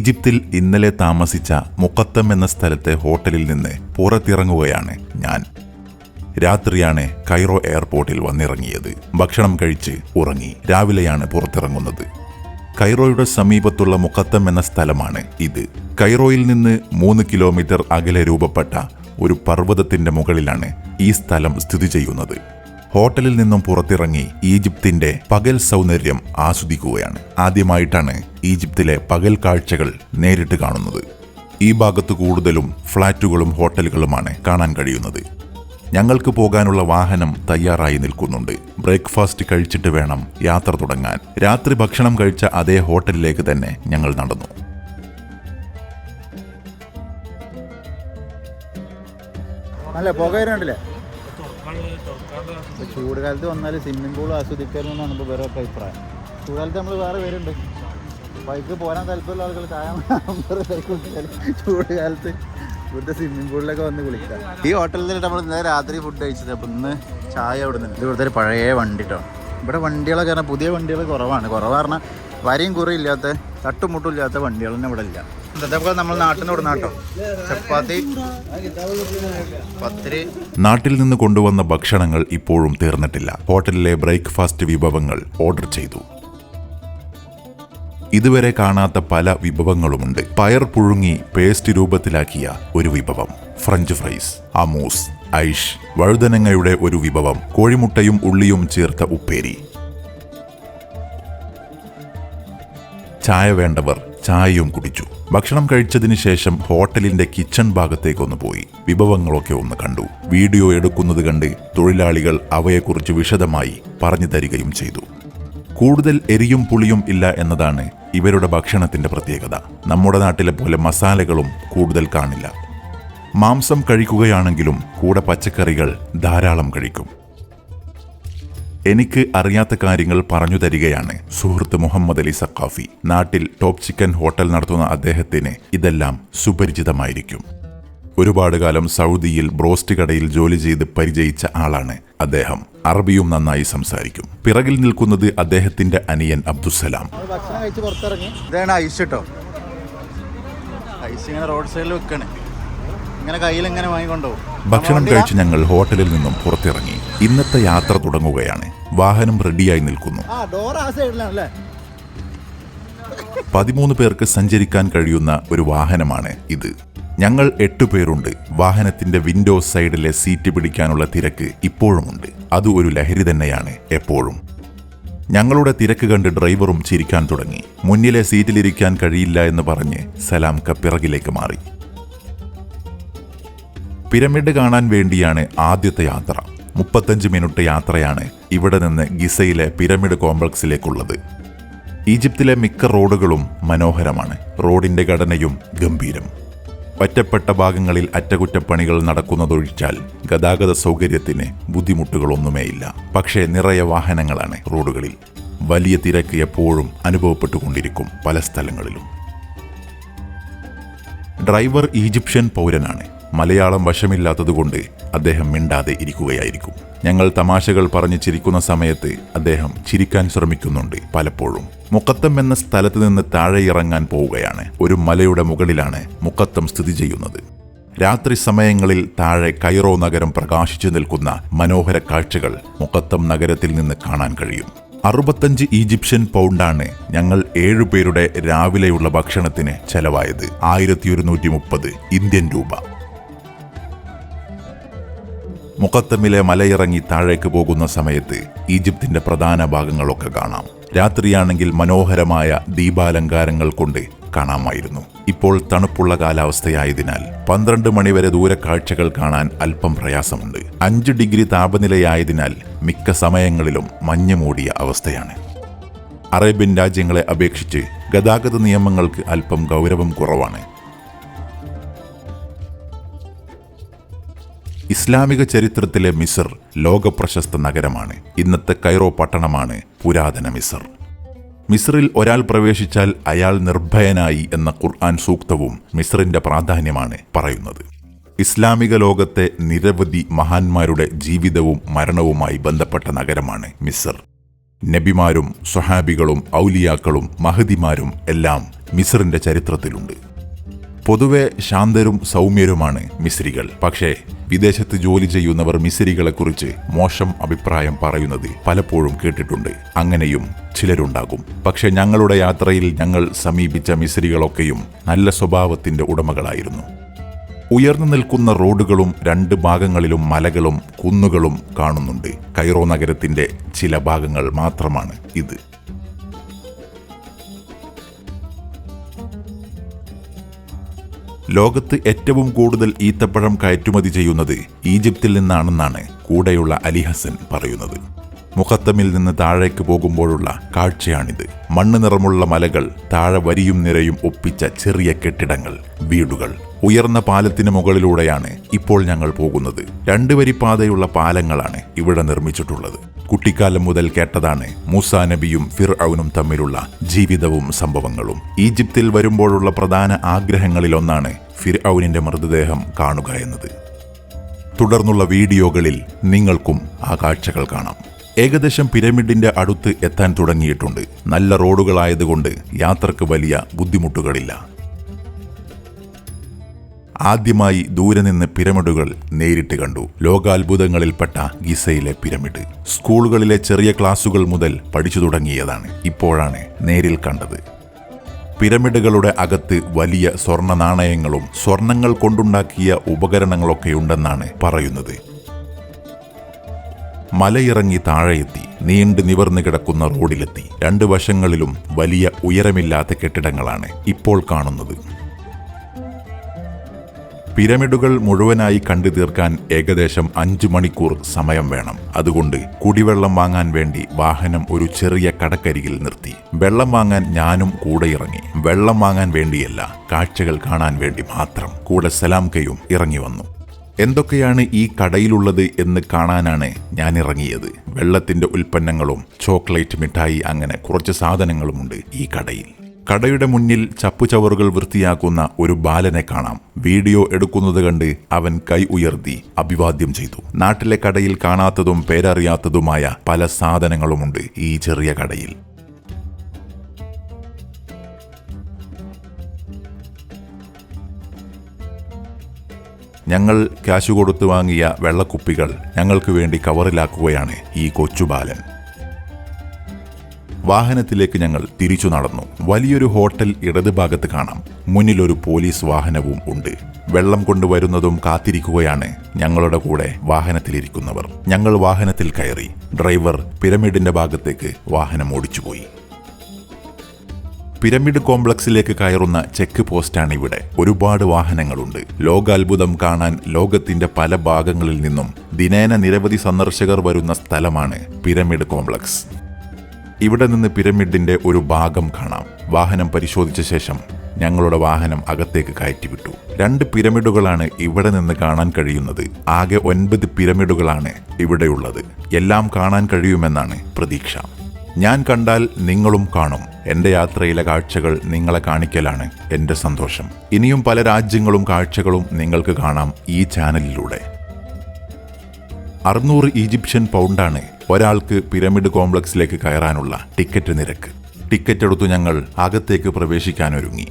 ഈജിപ്തിൽ ഇന്നലെ താമസിച്ച മുക്കത്തം എന്ന സ്ഥലത്തെ ഹോട്ടലിൽ നിന്ന് പുറത്തിറങ്ങുകയാണ് ഞാൻ. രാത്രിയാണ് കൈറോ എയർപോർട്ടിൽ വന്നിറങ്ങിയത്. ഭക്ഷണം കഴിച്ച് ഉറങ്ങി. രാവിലെയാണ് പുറത്തിറങ്ങുന്നത്. കൈറോയുടെ സമീപത്തുള്ള മുക്കത്തം എന്ന സ്ഥലമാണ് ഇത്. കൈറോയിൽ നിന്ന് മൂന്ന് കിലോമീറ്റർ അകലെ രൂപപ്പെട്ട ഒരു പർവതത്തിന്റെ മുകളിലാണ് ഈ സ്ഥലം സ്ഥിതി ചെയ്യുന്നത്. ഹോട്ടലിൽ നിന്നും പുറത്തിറങ്ങി ഈജിപ്തിന്റെ പകൽ സൗന്ദര്യം ആസ്വദിക്കുകയാണ്. ആദ്യമായിട്ടാണ് ഈജിപ്തിലെ പകൽ കാഴ്ചകൾ നേരിട്ട് കാണുന്നത്. ഈ ഭാഗത്ത് കൂടുതലും ഫ്ളാറ്റുകളും ഹോട്ടലുകളുമാണ് കാണാൻ കഴിയുന്നത്. ഞങ്ങൾക്ക് പോകാനുള്ള വാഹനം തയ്യാറായി നിൽക്കുന്നുണ്ട്. ബ്രേക്ക്ഫാസ്റ്റ് കഴിച്ചിട്ട് വേണം യാത്ര തുടങ്ങാൻ. രാത്രി ഭക്ഷണം കഴിച്ച അതേ ഹോട്ടലിലേക്ക് തന്നെ ഞങ്ങൾ നടന്നു. നല്ല പുക വരുന്നുണ്ടല്ലേ ചൂട് കാലത്ത് വന്നാൽ സ്വിമ്മിംഗ് പൂൾ ആസ്വദിക്കാമെന്നാണ് ഇപ്പോൾ വേറെ അഭിപ്രായം. ചൂടുകാലത്ത് നമ്മൾ വേറെ പേരുണ്ട്. ബൈക്ക് പോരാൻ താല്പര്യമുള്ള ആളുകൾ ചായ ചൂട് കാലത്ത് ഇവിടുത്തെ സ്വിമ്മിംഗ് പൂളിലൊക്കെ വന്ന് കുളിക്കാം. ഈ ഹോട്ടലിൽ നമ്മൾ ഇന്നലെ രാത്രി ഫുഡ് കഴിച്ചത് അപ്പം ഇന്ന് ചായ അവിടെ നിന്ന് ഇത് ഇവിടുത്തെ ഒരു പഴയ വണ്ടി കേട്ടോ ഇവിടെ വണ്ടികളൊക്കെ പറഞ്ഞാൽ പുതിയ വണ്ടികൾ കുറവാണ്. കുറവ് പറഞ്ഞാൽ വരയും കുറയും ഇല്ലാത്ത തട്ടുമുട്ടും ഇല്ലാത്ത വണ്ടികളൊന്നും ഇവിടെ ഇല്ല. നമ്മൾ നാട്ടിൽ ചപ്പാത്തി നാട്ടിൽ നിന്ന് കൊണ്ടുവന്ന ഭക്ഷണങ്ങൾ ഇപ്പോഴും തീർന്നിട്ടില്ല. ഹോട്ടലിലെ ബ്രേക്ക്ഫാസ്റ്റ് വിഭവങ്ങൾ ഓർഡർ ചെയ്തു. ഇതുവരെ കാണാത്ത പല വിഭവങ്ങളുമുണ്ട്. പയർ പുഴുങ്ങി പേസ്റ്റ് രൂപത്തിലാക്കിയ ഒരു വിഭവം ഫ്രഞ്ച് ഫ്രൈസ് അമൂസ് ഐഷ് വഴുതനങ്ങയുടെ ഒരു വിഭവം കോഴിമുട്ടയും ഉള്ളിയും ചേർത്ത ഉപ്പേരി. ചായ വേണ്ടവർ ചായയും കുടിച്ചു. ഭക്ഷണം കഴിച്ചതിന് ശേഷം ഹോട്ടലിന്റെ കിച്ചൺ ഭാഗത്തേക്കൊന്ന് പോയി. വിഭവങ്ങളൊക്കെ ഒന്ന് കണ്ടു. വീഡിയോ എടുക്കുന്നത് കണ്ട് തൊഴിലാളികൾ അവയെക്കുറിച്ച് വിശദമായി പറഞ്ഞു തരികയും ചെയ്തു. കൂടുതൽ എരിയും പുളിയും ഇല്ല എന്നതാണ് ഇവരുടെ ഭക്ഷണത്തിന്റെ പ്രത്യേകത. നമ്മുടെ നാട്ടിലെ പോലെ മസാലകളും കൂടുതൽ കാണില്ല. മാംസം കഴിക്കുകയാണെങ്കിലും കൂടെ പച്ചക്കറികൾ ധാരാളം കഴിക്കും. എനിക്ക് അറിയാത്ത കാര്യങ്ങൾ പറഞ്ഞു തരികയാണ്. സുഹൃത്ത് മുഹമ്മദ് അലി സക്കാഫി നാട്ടിൽ ടോപ്പ് ചിക്കൻ ഹോട്ടൽ നടത്തുന്ന അദ്ദേഹത്തിന് ഇതെല്ലാം സുപരിചിതമായിരിക്കും. ഒരുപാട് കാലം സൗദിയിൽ ബ്രോസ്റ്റ് കടയിൽ ജോലി ചെയ്ത് പരിചയിച്ച ആളാണ് അദ്ദേഹം. അറബിയും നന്നായി സംസാരിക്കും. പിറകിൽ നിൽക്കുന്നത് അദ്ദേഹത്തിന്റെ അനിയൻ അബ്ദുസലാം ഇതാണ് ഐസ് കേട്ടോ. ഐസ് ഇങ്ങനെ റോഡ് സൈഡിൽ വെക്കണേ ഇങ്ങനെ കയ്യിൽ ഇങ്ങനെ വാങ്ങിക്കൊണ്ടുപോകും ഭക്ഷണം കഴിച്ച് ഞങ്ങൾ ഹോട്ടലിൽ നിന്നും പുറത്തിറങ്ങി. ഇന്നത്തെ യാത്ര തുടങ്ങുകയാണ്. വാഹനം റെഡിയായി നിൽക്കുന്നു. പതിമൂന്ന് പേർക്ക് സഞ്ചരിക്കാൻ കഴിയുന്ന ഒരു വാഹനമാണ് ഇത്. ഞങ്ങൾ എട്ടു പേരുണ്ട്. വാഹനത്തിന്റെ വിൻഡോ സൈഡിലെ സീറ്റ് പിടിക്കാനുള്ള തിരക്ക് ഇപ്പോഴുമുണ്ട്. അത് ഒരു ലഹരി തന്നെയാണ് എപ്പോഴും. ഞങ്ങളുടെ തിരക്ക് കണ്ട് ഡ്രൈവറും ചിരിക്കാൻ തുടങ്ങി. മുന്നിലെ സീറ്റിലിരിക്കാൻ കഴിയില്ല എന്ന് പറഞ്ഞ് സലാം കപ്പിറകിലേക്ക് മാറി. പിരമിഡ് കാണാൻ വേണ്ടിയാണ് ആദ്യത്തെ യാത്ര. മുപ്പത്തഞ്ച് മിനിറ്റ് യാത്രയാണ് ഇവിടെ നിന്ന് ഗിസയിലെ പിരമിഡ് കോംപ്ലക്സിലേക്കുള്ളത്. ഈജിപ്തിലെ മിക്ക റോഡുകളും മനോഹരമാണ്. റോഡിന്റെ ഘടനയും ഗംഭീരം. ഒറ്റപ്പെട്ട ഭാഗങ്ങളിൽ അറ്റകുറ്റപ്പണികൾ നടക്കുന്നതൊഴിച്ചാൽ ഗതാഗത സൗകര്യത്തിന് ബുദ്ധിമുട്ടുകളൊന്നുമേയില്ല. പക്ഷേ നിറയെ വാഹനങ്ങളാണ് റോഡുകളിൽ. വലിയ തിരക്ക് എപ്പോഴും അനുഭവപ്പെട്ടുകൊണ്ടിരിക്കും പല സ്ഥലങ്ങളിലും. ഡ്രൈവർ ഈജിപ്ഷ്യൻ പൗരനാണ്. മലയാളം വശമില്ലാത്തതുകൊണ്ട് അദ്ദേഹം മിണ്ടാതെ ഇരിക്കുകയായിരിക്കും. ഞങ്ങൾ തമാശകൾ പറഞ്ഞ് ചിരിക്കുന്ന സമയത്ത് അദ്ദേഹം ചിരിക്കാൻ ശ്രമിക്കുന്നുണ്ട് പലപ്പോഴും. മുക്കത്തം എന്ന സ്ഥലത്ത് നിന്ന് താഴെ ഇറങ്ങാൻ പോവുകയാണ്. ഒരു മലയുടെ മുകളിലാണ് മുക്കത്തം സ്ഥിതി ചെയ്യുന്നത്. രാത്രി സമയങ്ങളിൽ താഴെ കൈറോ നഗരം പ്രകാശിച്ചു നിൽക്കുന്ന മനോഹര കാഴ്ചകൾ മുക്കത്തം നഗരത്തിൽ നിന്ന് കാണാൻ കഴിയും. അറുപത്തഞ്ച് ഈജിപ്ഷ്യൻ പൗണ്ടാണ് ഞങ്ങൾ ഏഴുപേരുടെ രാവിലെയുള്ള ഭക്ഷണത്തിന് ചെലവായത് ആയിരത്തി ഒരുന്നൂറ്റി മുപ്പത് ഇന്ത്യൻ രൂപ. മുഖത്തമ്മിലെ മലയിറങ്ങി താഴേക്ക് പോകുന്ന സമയത്ത് ഈജിപ്തിന്റെ പ്രധാന ഭാഗങ്ങളൊക്കെ കാണാം. രാത്രിയാണെങ്കിൽ മനോഹരമായ ദീപാലങ്കാരങ്ങൾ കൊണ്ട് കാണാമായിരുന്നു. ഇപ്പോൾ തണുപ്പുള്ള കാലാവസ്ഥയായതിനാൽ പന്ത്രണ്ട് മണിവരെ ദൂരക്കാഴ്ചകൾ കാണാൻ അല്പം പ്രയാസമുണ്ട്. അഞ്ച് ഡിഗ്രി താപനിലയായതിനാൽ മിക്ക സമയങ്ങളിലും മഞ്ഞ് മൂടിയ അവസ്ഥയാണ്. അറേബ്യൻ രാജ്യങ്ങളെ അപേക്ഷിച്ച് ഗതാഗത നിയമങ്ങൾക്ക് അല്പം ഗൗരവം കുറവാണ്. ഇസ്ലാമിക ചരിത്രത്തിലെ മിസർ ലോകപ്രശസ്ത നഗരമാണ്. ഇന്നത്തെ കൈറോ പട്ടണമാണ് പുരാതന മിസർ. മിസ്രിൽ ഒരാൾ പ്രവേശിച്ചാൽ അയാൾ നിർഭയനായി എന്ന ഖുർആൻ സൂക്തവും മിസ്രിന്റെ പ്രാധാന്യമാണ് പറയുന്നത്. ഇസ്ലാമിക ലോകത്തെ നിരവധി മഹാന്മാരുടെ ജീവിതവും മരണവുമായി ബന്ധപ്പെട്ട നഗരമാണ് മിസർ. നബിമാരും സ്വഹാബികളും ഔലിയാക്കളും മഹദിമാരും എല്ലാം മിസറിന്റെ ചരിത്രത്തിലുണ്ട്. പൊതുവെ ശാന്തരും സൗമ്യരുമാണ് മിസ്രികൾ. പക്ഷേ വിദേശത്ത് ജോലി ചെയ്യുന്നവർ മിസ്രികളെക്കുറിച്ച് മോശം അഭിപ്രായം പറയുന്നത് പലപ്പോഴും കേട്ടിട്ടുണ്ട്. അങ്ങനെയും ചിലരുണ്ടാകും. പക്ഷെ ഞങ്ങളുടെ യാത്രയിൽ ഞങ്ങൾ സമീപിച്ച മിസ്രികളൊക്കെയും നല്ല സ്വഭാവത്തിന്റെ ഉടമകളായിരുന്നു. ഉയർന്നു നിൽക്കുന്ന റോഡുകളും രണ്ട് ഭാഗങ്ങളിലും മലകളും കുന്നുകളും കാണുന്നുണ്ട്. കൈറോ നഗരത്തിന്റെ ചില ഭാഗങ്ങൾ മാത്രമാണ് ഇത്. ലോകത്ത് ഏറ്റവും കൂടുതൽ ഈത്തപ്പഴം കയറ്റുമതി ചെയ്യുന്നത് ഈജിപ്തിൽ നിന്നാണെന്നാണ് കൂടെയുള്ള അലി ഹസൻ പറയുന്നത്. മുഖത്തമിൽ നിന്ന് താഴേക്ക് പോകുമ്പോഴുള്ള കാഴ്ചയാണിത്. മണ്ണ് നിറമുള്ള മലകൾ താഴെ വരിയും നിരയും ഒപ്പിച്ച ചെറിയ കെട്ടിടങ്ങൾ വീടുകൾ. ഉയർന്ന പാലത്തിന് മുകളിലൂടെയാണ് ഇപ്പോൾ ഞങ്ങൾ പോകുന്നത്. രണ്ട് വരി പാതയുള്ള പാലങ്ങളാണ് ഇവിടെ നിർമ്മിച്ചിട്ടുള്ളത്. കുട്ടിക്കാലം മുതൽ കേട്ടതാണ് മൂസാ നബിയും ഫിർ ഔനും തമ്മിലുള്ള ജീവിതവും സംഭവങ്ങളും. ഈജിപ്തിൽ വരുമ്പോഴുള്ള പ്രധാന ആഗ്രഹങ്ങളിലൊന്നാണ് ഫിർ ഔനിന്റെ മൃതദേഹം കാണുക എന്നത്. തുടർന്നുള്ള വീഡിയോകളിൽ നിങ്ങൾക്കും ആ കാഴ്ചകൾ കാണാം. ഏകദേശം പിരമിഡിന്റെ അടുത്ത് എത്താൻ തുടങ്ങിയിട്ടുണ്ട്. നല്ല റോഡുകളായതുകൊണ്ട് യാത്രയ്ക്ക് വലിയ ബുദ്ധിമുട്ടുകളില്ല. ആദ്യമായി ദൂരെ നിന്ന് പിരമിഡുകൾ നേരിട്ട് കണ്ടു. ലോകാത്ഭുതങ്ങളിൽപ്പെട്ട ഗിസയിലെ പിരമിഡ്. സ്കൂളുകളിലെ ചെറിയ ക്ലാസുകൾ മുതൽ പഠിച്ചു തുടങ്ങിയതാണ്. ഇപ്പോഴാണ് നേരിൽ കണ്ടത്. പിരമിഡുകളുടെ അകത്ത് വലിയ സ്വർണ നാണയങ്ങളും സ്വർണങ്ങൾ കൊണ്ടുണ്ടാക്കിയ ഉപകരണങ്ങളൊക്കെയുണ്ടെന്നാണ് പറയുന്നത്. മലയിറങ്ങി താഴെയെത്തി. നീണ്ടു നിവർന്നു കിടക്കുന്ന റോഡിലെത്തി. രണ്ടു വശങ്ങളിലും വലിയ ഉയരമില്ലാത്ത കെട്ടിടങ്ങളാണ് ഇപ്പോൾ കാണുന്നത്. പിരമിഡുകൾ മുഴുവനായി കണ്ടു തീർക്കാൻ ഏകദേശം അഞ്ചു മണിക്കൂർ സമയം വേണം. അതുകൊണ്ട് കുടിവെള്ളം വാങ്ങാൻ വേണ്ടി വാഹനം ഒരു ചെറിയ കടക്കരികിൽ നിർത്തി. വെള്ളം വാങ്ങാൻ ഞാനും കൂടെ ഇറങ്ങി. വെള്ളം വാങ്ങാൻ വേണ്ടിയല്ല കാഴ്ചകൾ കാണാൻ വേണ്ടി മാത്രം കൂടെ സലാംകയും ഇറങ്ങി വന്നു. എന്തൊക്കെയാണ് ഈ കടയിലുള്ളത് എന്ന് കാണാനാണ് ഞാൻ ഇറങ്ങിയത്. വെള്ളത്തിന്റെ ഉൽപ്പന്നങ്ങളും ചോക്ലേറ്റ് മിഠായി അങ്ങനെ കുറച്ച് സാധനങ്ങളുമുണ്ട് ഈ കടയിൽ. കടയുടെ മുന്നിൽ ചപ്പുചവറുകൾ വൃത്തിയാക്കുന്ന ഒരു ബാലനെ കാണാം. വീഡിയോ എടുക്കുന്നത് കണ്ട് അവൻ കൈ ഉയർത്തി അഭിവാദ്യം ചെയ്തു. നാട്ടിലെ കടയിൽ കാണാത്തതും പേരറിയാത്തതുമായ പല സാധനങ്ങളുമുണ്ട് ഈ ചെറിയ കടയിൽ. ഞങ്ങൾ ക്യാഷ് കൊടുത്തു വാങ്ങിയ വെള്ളക്കുപ്പികൾ ഞങ്ങൾക്ക് വേണ്ടി കവറിലാക്കുകയാണ് ഈ കൊച്ചുബാലൻ. വാഹനത്തിലേക്ക് ഞങ്ങൾ തിരിച്ചു നടന്നു. വലിയൊരു ഹോട്ടൽ ഇടതുഭാഗത്ത് കാണാം. മുന്നിലൊരു പോലീസ് വാഹനവും ഉണ്ട്. വെള്ളം കൊണ്ടുവരുന്നതും കാത്തിരിക്കുകയാണ് ഞങ്ങളുടെ കൂടെ വാഹനത്തിലിരിക്കുന്നവർ. ഞങ്ങൾ വാഹനത്തിൽ കയറി. ഡ്രൈവർ പിരമിഡിന്റെ ഭാഗത്തേക്ക് വാഹനം ഓടിച്ചുപോയി. പിരമിഡ് കോംപ്ലക്സിലേക്ക് കയറുന്ന ചെക്ക് പോസ്റ്റാണ് ഇവിടെ. ഒരുപാട് വാഹനങ്ങളുണ്ട്. ലോകാത്ഭുതം കാണാൻ ലോകത്തിന്റെ പല ഭാഗങ്ങളിൽ നിന്നും ദിനേന നിരവധി സന്ദർശകർ വരുന്ന സ്ഥലമാണ് പിരമിഡ് കോംപ്ലക്സ്. ഇവിടെ നിന്ന് പിരമിഡിന്റെ ഒരു ഭാഗം കാണാം. വാഹനം പരിശോധിച്ച ശേഷം ഞങ്ങളുടെ വാഹനം അകത്തേക്ക് കയറ്റിവിട്ടു. രണ്ട് പിരമിഡുകളാണ് ഇവിടെ നിന്ന് കാണാൻ കഴിയുന്നത്. ആകെ ഒൻപത് പിരമിഡുകളാണ് ഇവിടെയുള്ളത്. എല്ലാം കാണാൻ കഴിയുമെന്നാണ് പ്രതീക്ഷ. ഞാൻ കണ്ടാൽ നിങ്ങളും കാണും. എന്റെ യാത്രയിലെ കാഴ്ചകൾ നിങ്ങളെ കാണിക്കലാണ് എന്റെ സന്തോഷം. ഇനിയും പല രാജ്യങ്ങളും കാഴ്ചകളും നിങ്ങൾക്ക് കാണാം ഈ ചാനലിലൂടെ. അറുന്നൂറ് ഈജിപ്ഷ്യൻ പൗണ്ടാണ് ഒരാൾക്ക് പിരമിഡ് കോംപ്ലക്സിലേക്ക് കയറാനുള്ള ടിക്കറ്റ് നിരക്ക്. ടിക്കറ്റ് എടുത്തു ഞങ്ങൾ അകത്തേക്ക് പ്രവേശിക്കാനൊരുങ്ങി.